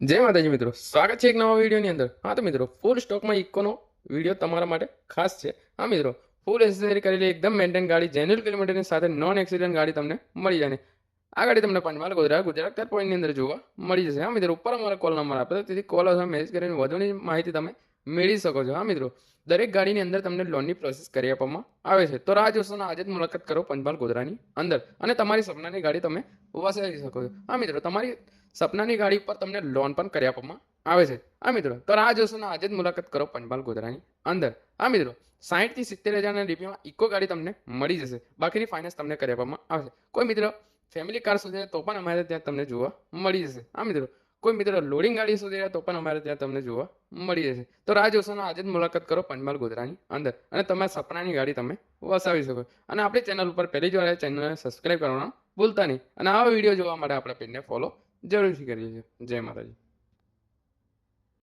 જય માતાજી મિત્રો, સ્વાગત છે એક નવા વિડીયોની અંદર. હા તો મિત્રો ફૂલ સ્ટોકમાં ઇકોનો વીડિયો તમારા માટે ખાસ છે. હા મિત્રો ફૂલ એસેસરી કરેલી એકદમ મેન્ટેન ગાડી જેન્યુઅલ કિલોમીટરની સાથે નોન એક્સિડન્ટ ગાડી તમને મળી જાય આ ગાડી તમને પંચમહાલ, ગોધરા, ગુજરાત ચાર પોઈન્ટની અંદર જોવા મળી જશે. હા મિત્રો, ઉપર અમારા કોલ નંબર આપે તેથી કોલ અથવા મેસેજ કરીને વધુની માહિતી તમે મેળવી શકો છો. હા, મિત્રો. દરેક ગાડીની અંદર તમને લોનની પ્રોસેસ કરી આપવામાં આવે છે. તો રાહ જોશોના આજે જ મુલાકાત કરો પંચમહાલ ગોધરાની અંદર અને તમારી સપનાની ગાડી તમે વસાવી શકો છો. હા, મિત્રો, તમારી સપનાની ગાડી ઉપર તમને લોન પણ કરી આપવામાં આવે છે. હા, મિત્રો, તો રાહ જોશોના આજે જ મુલાકાત કરો પંચમહાલ ગોધરાની અંદર. હા, મિત્રો, સાહીઠથી સિત્તેર હજારના ડીપીમાં ઇકો ગાડી તમને મળી જશે. બાકીની ફાઇનાન્સ તમને કરી આપવામાં આવશે. કોઈ, મિત્રો ફેમિલી કાર સુધી તો પણ અમારે ત્યાં તમને જોવા મળી જશે. હા, મિત્રો કોઈ મિત્રો લોડિંગ ગાડી શોધી રહ્યા તો પણ અમારે ત્યાં તમને જોવા મળી જશે તો રાહ જોશોનો આજે જ મુલાકાત કરો પંચમહાલ ગોધરાની અંદર અને તમારા સપનાની ગાડી તમે વસાવી શકો. અને આપણી ચેનલ ઉપર પહેલી જ વાર ચેનલને સબસ્ક્રાઈબ કરવાનું ભૂલતા નહીં. અને આવા વીડિયો જોવા માટે આપણા પેજને ફોલો જરૂરથી કરીએ છીએ જય માતાજી.